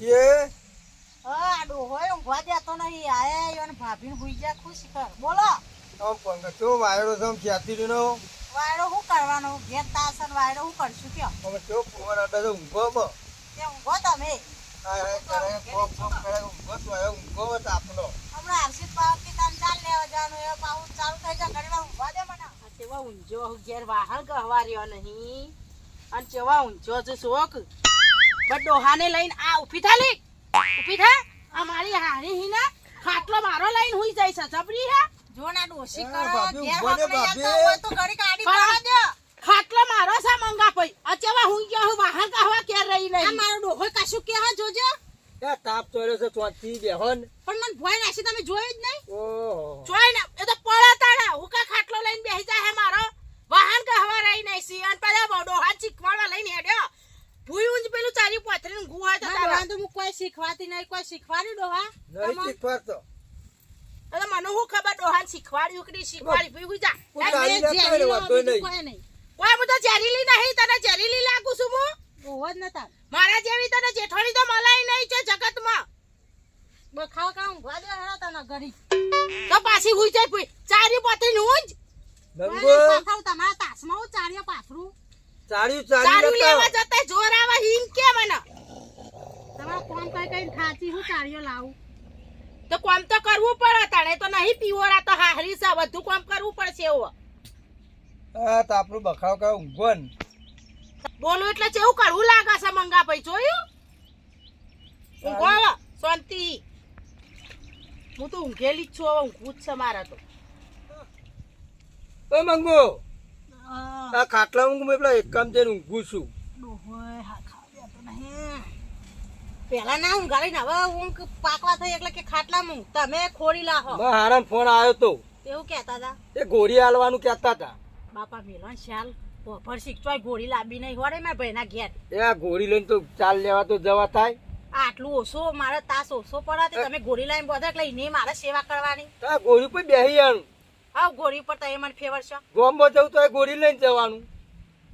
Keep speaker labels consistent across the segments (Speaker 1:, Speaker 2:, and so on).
Speaker 1: છીએ
Speaker 2: હા ડોહોય ઊંઘવા દેતો નહીં. આયે ઈવન ભાભીને જા ખુશ કર. બોલો.
Speaker 1: આમ પંગતો વાયરો છે? આમ નો
Speaker 2: વાયરો શું કરવાનો? ઘેર તાસન વાયરો શું કરશું કયો?
Speaker 1: અમે તો ઊંઘો બ.
Speaker 2: કે ઊંઘો તમે?
Speaker 1: હા હા કરે? કોમ કોમ કરે? ઊંઘો તો ઊંઘો તાપનો
Speaker 2: હમણાં હર્ષિત પાવતી તાન ચાલ લેવા જવાનું એ પાઉ ચાલુ થઈ જાય ઘડીમાં ઊંઘવા દે મને. આ તેવા ઊંઝો ઘેર વાહણ નહીં. અને કેવા ઊંચો છે શોક ડોહાને લઈને આ ઊભી થા લી. ઊભી થા. આ મારી હારી હિના ખાટલો મારો લઈને હુઈ જાય છે. જબરી હે? જો ના ડોશી કરો ઘેર વાપરી જતા
Speaker 1: ભાભી.
Speaker 2: હોય તો ઘડી કાઢી પાડવા દે. ખાટલો મારો છે મંગા પઈ. અચેવા હુઈ ગયો હું વાહણ ગહવા કે રહી નહીં? આ મારો ડોહો કશું કે હા જોજો?
Speaker 1: એ તાપ ચોર્યો છે ચોથી બેહન?
Speaker 2: પણ મને ભોય નાસી તમે જોયું જ નહીં?
Speaker 1: ઓહો.
Speaker 2: જોઈ ને એ તો પડા તાડા હું કા ખાટલો લઈને બેસી જાય હે મારો? વાહન કહવા રહી નહીં સી અને પેલા બડો હાથ શીખવાડવા લઈને હેડ્યો. ચારી પોથરીને ગુ હોય તો તારા તો હું કોઈ શીખવાતી નહીં કોઈ શીખવાડ્યું ડોહા
Speaker 1: નહીં શીખવાડતો.
Speaker 2: અરે મને હું ખબર ડોહાને શીખવાડ્યું કે શીખવાડી ભૂઈ
Speaker 1: જા.
Speaker 2: કોઈ હું તો ઝેરીલી નહીં તને ઝેરીલી લાગુ છું હું? ડોહો જ નતા મારા જેવી તને જેઠોડી તો મલાઈ નહીં છે જગતમાં. બખાવ કામ ઊંઘવા દે હેડો તને ઘડી. તો પાછી હુઈ જાય ચારી ચારી હું જ
Speaker 1: નંગો.
Speaker 2: તમારા તાસમાં હું ચાર્યો પાથરું. ચાલુ
Speaker 1: ચાલ્યું
Speaker 2: લેવા
Speaker 1: જતા
Speaker 2: જોર આવે હિમ કે મને? તમારે કોમ કઈ કઈ ખાચી હું ચાર્યો લાવું? તો કોમ તો કરવું પડે તાણે તો નહીં પીવોરા તો હારી છે બધું કોમ કરવું પડશે એવું.
Speaker 1: હા આપણું બખાવ કરે ઊંઘો ને.
Speaker 2: બોલું એટલે ચેવું કરવું લાગે છે મંગા ભાઈ જોયું? ઊંઘો શાંતિ. હું તો ઊંઘેલી જ છું હવે ઊંઘવું જ છે મારે તો.
Speaker 1: મંગો. આ ખાટલા ઊંઘ મેં પેલા એક કામ જઈને ઊંઘું છું.
Speaker 2: પેલા ના ઊંઘાડી ને હવે ઊંઘ પાકવા થઈ એટલે કે ખાટલામાં ઊંઘ. તમે ખોરી લાહો.
Speaker 1: હારામ ફોન આવ્યો તો.
Speaker 2: એવું કહેતા હતા?
Speaker 1: એ ગોળી હાલવાનું કહેતા હતા.
Speaker 2: બાપા મેલો શાલ. પોપર શીખતો ગોળી લાંબી નહીં હોડે મારા ભાઈના ઘેર.
Speaker 1: એ આ ગોળી લઈને તો ચાલ લેવા તો જવા થાય.
Speaker 2: આટલું ઓછો મારે તાસ ઓછો પડે તે તમે ગોળી લાઈન બધા એટલે એને મારે સેવા કરવાની.
Speaker 1: ગોળી પર બેહી જવાનું
Speaker 2: હા ગોળી પર તમે મને ફેવર છો.
Speaker 1: ગોમમાં જવું તો એ ગોળી લઈને જવાનું.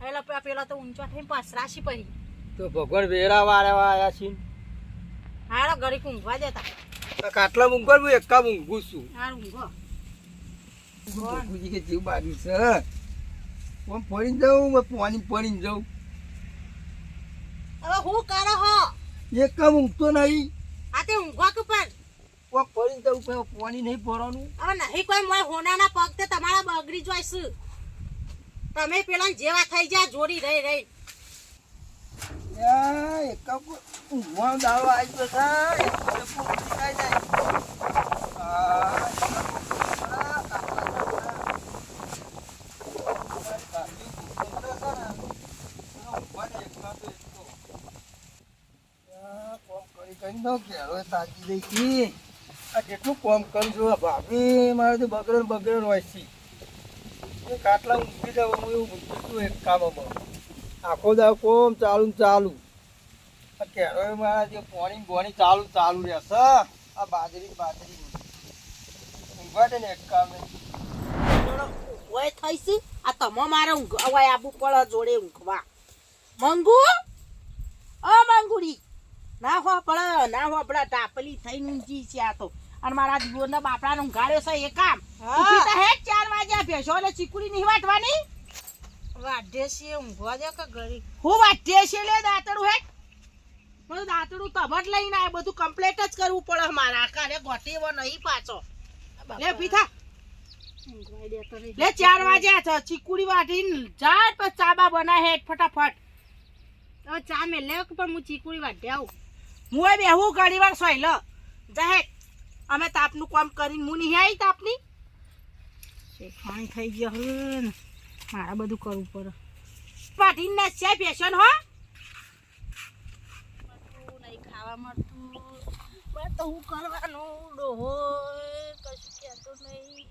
Speaker 2: એટલે પેલા તો ઊંચો થઈને પસરાશી પછી
Speaker 1: તો ભગવાન વેરા વાળા આવ્યા છે
Speaker 2: હારો ઘડીક ઊંઘવા દેતા
Speaker 1: કાટલા ઊંઘવા હું એકા ઊંઘું છું.
Speaker 2: હાર ઊંઘો.
Speaker 1: બાપુજી કે જીવ બાજુ છે હું. પડીને જાઉં મેં પાણી પડીને જાઉં.
Speaker 2: હવે હું કરો હો?
Speaker 1: એક ઊંઘતો નહીં.
Speaker 2: આ તે ઊંઘવા કે પણ
Speaker 1: હું પડીને તો ઉપર પાણી નહીં ભરવાનું.
Speaker 2: હવે નહીં કોઈ મોય હોનાના પગ તે તમારા બગડી જોઈશ તમે પેલા જેવા થઈ જા જોડી રહી રહી.
Speaker 1: એક ઊંઘવાનો દાડો આવી જાય છે. ને, તો ઘેરો તાજી છી. આ જેટલું કોમ કરું છું ભાભી મારે તો બગડે બગડે હોય છે. કાટલા ઊંઘી જાઉં હું એવું મૂકી છું એક કામમાં. આખો દાવ કોમ ચાલુ ચાલુ. આ મારા જે પોણી બોણી ચાલુ ચાલુ રહેશે. આ બાજરી બાજરી. ઊંઘવા દે ને એક કામ
Speaker 2: આ તમો મારે અવાય આબુ પડે જોડે ઊંઘવા. મંગુ? ઓ મંગુડી. ના હો પડા ના હો પડા ટાપલી થઈને ઊંઘી છે આ તો. અને મારા જીવનના બાપડાને ઊંઘાડ્યો છે એ કામ. ઊભી તો હે ચાર વાગ્યા ભેસો એટલે ચીકુડી નહીં વાટવાની? વાઢે છે ઊંઘવા દે કે ઘડી હું વાઢે છે લે દાંતડું હે? હું દાંતડું તબટ લઈને આ બધું કમ્પ્લીટ જ કરવું પડે મારા કાલે ગોટીવો નહીં પાછો. લે પીથા લે ચાર વાગ્યા છે ચીકુડી વાટીને જાત પર ચાબા બના હેઠ ફટાફટ. ચા મેં લે પણ હું ચીકુડી વાટી આવું. હું બેહું ઘણી વાર સોઈ લો જાહે અમે તાપનું કામ કરીને હું નહીં આવી તાપની? શેખાણી થઈ ગયો હવે ને. મારે બધું કરવું પડે. વાટીને ના છે ફેશન હો? નહીં ખાવા મળતું. પણ તો હું કરવાનું ડોહો કશું કહેતો નહીં.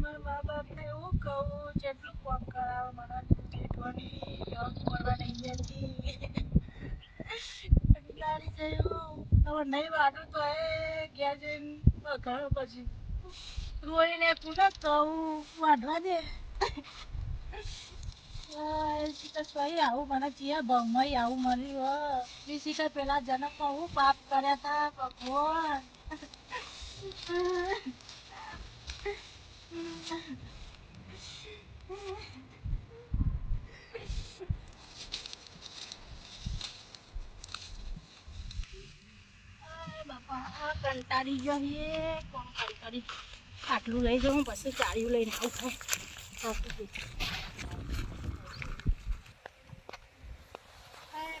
Speaker 2: મારા મા બાપને એવું કહું જેટલું કામ કરાવે મને બેઠવાની યોગ કરવા નહીં જતી જયું હવે નહીં વાટું તો એ ઘેર જઈને પછી. રોઈને પૂરા હું વાંધવા દે.
Speaker 3: આવું મને ચિયા ભંગમાં આવું મળ્યું ઋષિકર પેલા જન્મમાં હું પાપ કર્યા હતા, ભગવાન બાપા આ કંટાળી ગયો હે કોણ કરી આટલું લઈ જાઉં પછી ચાળિયું લઈને આવું થાય.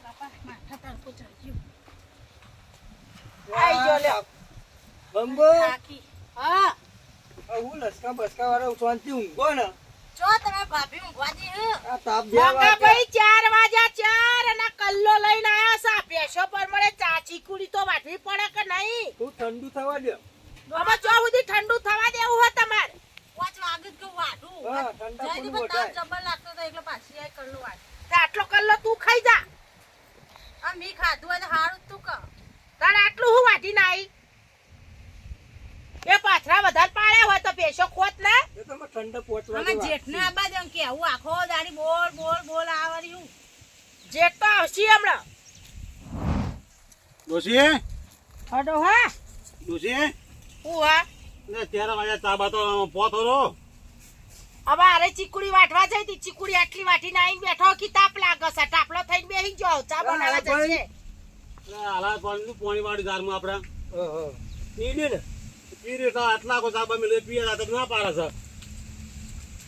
Speaker 3: બાપા માથા તડકો
Speaker 2: આઈ ગયો.
Speaker 1: બંબો.
Speaker 3: હા.
Speaker 1: હું લસકા બસકા વાળો શાંતિ ઊંઘો ને.
Speaker 3: જો તમે ભાભી ઊંઘવા હે?
Speaker 1: આ તાપ
Speaker 2: વાગ્યા. અને કલ્લો લઈને આયા સા પેશો પર મળે ચાચી કુડી તો વાટવી પડે કે નહીં?
Speaker 1: તું ઠંડુ થવા દે
Speaker 2: હવે ચો સુધી ઠંડુ થવા દેવું હોય તમારે
Speaker 3: પાંચ વાગે જ કહું વાઢું
Speaker 1: હા ઠંડા
Speaker 3: જયદી
Speaker 1: પૂરી
Speaker 3: પણ તાપ
Speaker 1: વટાય
Speaker 3: જબર લાગતો હતો એટલે પાછી આઈ કરલું વાઢ
Speaker 2: તો આટલો કલ્લો તું ખાઈ જા
Speaker 3: આ મી ખાધું હોય તો હારું જ તું કર
Speaker 2: તારે આટલું હું વાટી ના આઈ એ પાથરા વધારે પાડ્યા હોય તો પેશો ખોત ના
Speaker 1: એ તો મેં ઠંડા પોચવા
Speaker 3: અમે જેઠને આબા દઉં કે આવું આખો બોલ બોલ બોલ આવડ્યું
Speaker 2: જેટ તો આવશે હમણાં.
Speaker 4: ડોશી?
Speaker 2: હડો હા?
Speaker 4: ડોશી?
Speaker 2: હું હા?
Speaker 4: ને તેરા વાગ્યા તાબા તો પોતો રો
Speaker 2: હવે અરે ચીકુડી વાટવા જઈ હતી. ચીકુડી આટલી વાટીને આવીને બેઠો કે તાપ લાગે છે? ટાપલો થઈને બેહી જાવ ચા બનાવવા જશે
Speaker 4: હાલા પાણી પાણી વાળી દારમાં આપડા
Speaker 1: હા પીડ્યું ને.
Speaker 4: પીરી તો આટલા કો સાબા મિલે પીએ તો ના પાડે છે.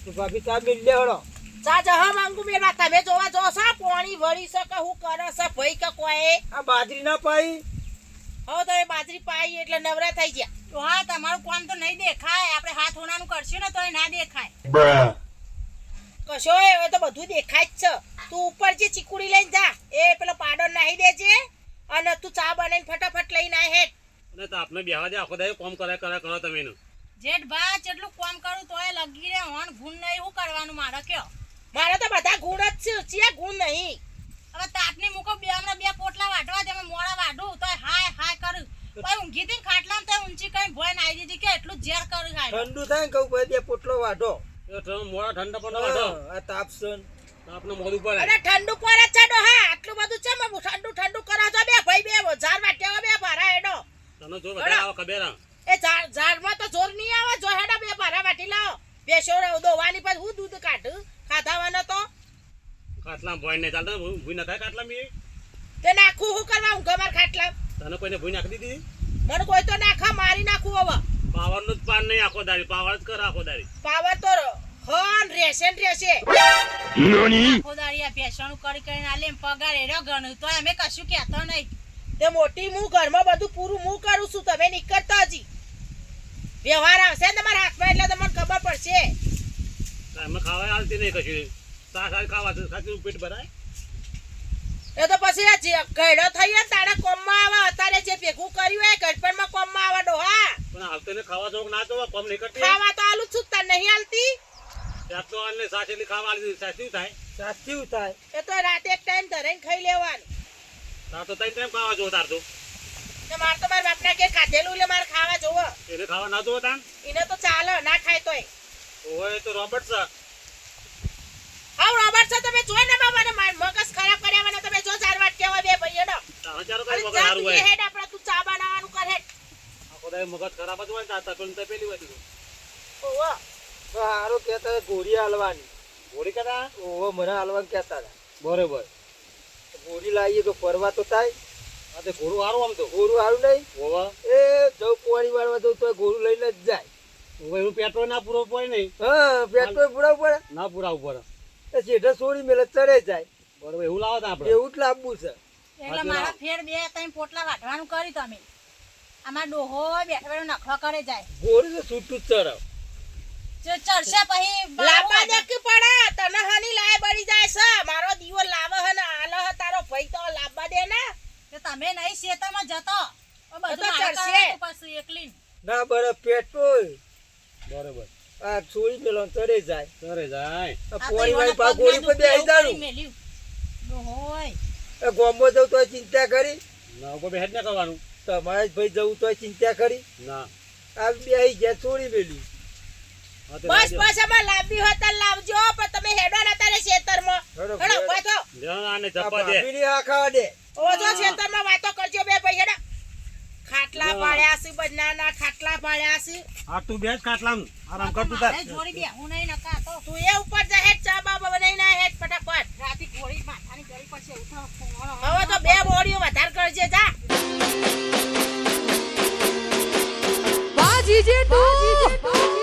Speaker 1: તો ભાભી ચા મિલ લે
Speaker 2: ચા જહ માંગુ મેલા તમે જોવા જો છો પાણી વળી શકે હું કરે છે ભાઈ કે કોઈ.
Speaker 1: આ બાજરી ના પાઈ?
Speaker 2: હવે તો એ બાજરી પાઈ એટલે નવરા થઈ ગયા.
Speaker 3: તો હા તમારું કોમ તો નહીં દેખાય. આપણે હાથ હોનાનું કરશું ને તો ના દેખાય.
Speaker 2: કશો હવે તો બધું દેખાય જ છે. તું ઉપર જે ચીકુડી લઈને જા એ પેલો પાડો નાહી દેજે. અને તું ચા બનાવીને ફટાફટ લઈને હેઠ.
Speaker 4: અને તો આપણે બેહવા દે આખો દાડો કોમ કરે કરે કરો તમે
Speaker 3: જેઠ ભા જેટલું કોમ કરું તોય લગી રે હોન ભૂન નહીં શું કરવાનું મારે કયો?
Speaker 2: મારા તો બધા ગુણ જ છે ચિયા ગુણ નહીં.
Speaker 3: હવે તાટની મૂકો બે હમણાં બે પોટલા વાટવા દે મોડા વાઢું તો હાય હાય કરું પછી ઊંઘી હતી ખાટલા તો ઊંચી કઈ ભોય નાઈ દીધી કે એટલું ઝેર કરું ખાય
Speaker 1: ઠંડુ થાય ને કહું ભાઈ બે પોટલો વાઢો.
Speaker 4: તો મોડા ઠંડા પણ વાઢો.
Speaker 1: હા, આ તાપ સન
Speaker 4: તો આપણે મોડું પડે
Speaker 2: અને ઠંડુ પડે છે ડો હા આટલું બધું છે મે ઠંડુ ઠંડુ કરો છો બે ભાઈ બે ઝાર વાટ્યા બે ભરા હેડો.
Speaker 4: તને જો વધારે આવે ખબર.
Speaker 2: એ ઝાડ ઝાડમાં તો જોર નહીં આવે જો હેડા બે ભરા વાટી લાવો. બેસો દોવાની પછી હું દૂધ કાઢું?
Speaker 4: ખાટલા ભોય નહીં ચાલતા ભૂઈ ના થાય ખાટલા મી
Speaker 2: તે નાખું હું કરવા? હું ગમર ખાટલા
Speaker 4: તને કોઈને ભૂઈ નાખી દીધી?
Speaker 2: મને કોઈ તો નાખા મારી નાખું હવે.
Speaker 4: પાવરનું જ પાન નહીં આખો દાડી પાવર જ કર આખો દાડી.
Speaker 2: પાવર તો હોન રેસે રેસે નોની.
Speaker 3: આખો દાડી આ પેશણ કરી કરીને આલે પગાર એનો ગણું તો અમે કશું કહેતો નહીં.
Speaker 2: તે મોટી હું ઘરમાં બધું પૂરું હું કરું છું તમે નીકળતા હજી વ્યવહાર આવશે ને તમારા હાથમાં એટલે તમને ખબર પડશે.
Speaker 4: એમાં ખાવા હાલતી નહીં કશું. પેટ ભરાય?
Speaker 2: એ તો પછી આ જે થઈ ને તારે કોમમાં આવે અત્યારે જે ભેગું કર્યું હોય ગઢપણમાં કોમમાં આવા ડોહા
Speaker 4: પણ હાલતે ને ખાવા જોગ ના જોવા કોમ નહીં કરતી
Speaker 2: ખાવા તો આલુ છું તને નહીં હાલતી?
Speaker 4: ત્યાં તો આને સાસ એટલી ખાવા આલી દીધી. થાય?
Speaker 1: સાચી થાય?
Speaker 2: એ તો રાતે એક ટાઈમ ધરીને ખાઈ લેવાનું.
Speaker 4: તાર તો તઈ ટાઈમ ખાવા જો તાર તો.
Speaker 2: ને મારે તો માર બાપના કે ખાધેલું એટલે મારે ખાવા જોવો.
Speaker 4: એને ખાવા ના જોવો તાન?
Speaker 2: એને તો ચાલે ના ખાય તોય.
Speaker 4: ઓય તો રોબર્ટ છે.
Speaker 2: હાવ તમે જોઈ ને બાબા માર મગજ ખરાબ કર્યા મને તમે જો ચાર વાત કેવા બે ભાઈઓ નો.
Speaker 4: તારે ચારો
Speaker 2: અરે
Speaker 4: કઈ વગર
Speaker 2: જા
Speaker 4: હોય.
Speaker 2: હેડ આપણે તું ચા બનાવવાનું કરે
Speaker 4: આખો દે મગજ ખરાબ જ હોય ને તાર તપેલી પેલી હોય. ઓવા
Speaker 2: તો
Speaker 1: હારો કહેતા હતા ગોળી હાલવાની.
Speaker 4: ગોળી કદા
Speaker 1: ઓવો મને હાલવાનું કહેતા હતા.
Speaker 4: બરોબર.
Speaker 1: ગોળી લાવીએ તો ફરવા તો થાય.
Speaker 4: આ તે ગોરું હારું આમ તો.
Speaker 1: ગોળું હારું નહીં.
Speaker 4: ઓવા
Speaker 1: એ જવું કોણી વાળવા જવું તો ગોળું લઈને જ જાય.
Speaker 4: પેટ્રોલ ના પૂરો પડે નહીં.
Speaker 1: હા પેટ્રોલ પુરાવું પડે.
Speaker 4: ના પૂરા પડે.
Speaker 1: એ સોરી મેલે ચડે જાય.
Speaker 4: બરોબર એવું લાવો તા આપણે
Speaker 1: એવું જ લાવવું છે.
Speaker 3: એટલે મારા ફેર બે ત્રણ પોટલા વાટવાનું કરી તમે. આમાં ડોહો બેઠા બેઠા કરે જાય.
Speaker 1: ગોળી તો છૂટું જ ચડાવ
Speaker 3: જો ચડશે પછી
Speaker 2: લાંબા દેખી પડે તને હની લાય બળી જાય છે. મારો દીવો લાવે હે ને આલે હે તારો ભાઈ તો લાંબા દે ને.
Speaker 3: કે તમે નહીં શેતરમાં જતો બધું
Speaker 2: ચડશે.
Speaker 3: પાછું એકલી.
Speaker 1: ના બરાબર પેટ્રોલ
Speaker 4: બરોબર.
Speaker 1: આ સોરી મેલો તરે જાય.
Speaker 4: તરે જાય.
Speaker 1: પોણી વાળી પા ગોળી પર બેસી જાણું. એ ગોમો જવું તો ચિંતા કરી.
Speaker 4: ના ઉપર બેહેડ ના કરવાનું.
Speaker 1: તમારા ભાઈ જવું તો ચિંતા કરી.
Speaker 4: ના.
Speaker 1: આ બે ગયા છોડી મેલી.
Speaker 2: બસ. બસ આમાં લાંબી હોય તો લાવજો પણ તમે હેડો ને તારે ખેતરમાં.
Speaker 1: હેડો,
Speaker 4: લ્યો, આને ચપ્પા દે.
Speaker 1: ભાભીની આ ખાવા દે
Speaker 2: ઓજો ખેતરમાં વાતો કરજો બે ભાઈ હેડો. ખાટલા પાડ્યા છે બદનાના ખાટલા પાડ્યા છે.
Speaker 4: હા તું બેસ ખાટલામાં. આરામ કર તું
Speaker 3: તાર. જોડી બે હું નહીં નકા તો
Speaker 2: તું એ ઉપર જ હેડ ચા બાબા બનાઈ ના હેડ ફટાફટ.
Speaker 3: રાતી ઘોડી માથાની ગળી પછી ઉઠો હવે તો બે
Speaker 2: બોડીઓ વધાર કરજે જા.
Speaker 3: બાજી જે તું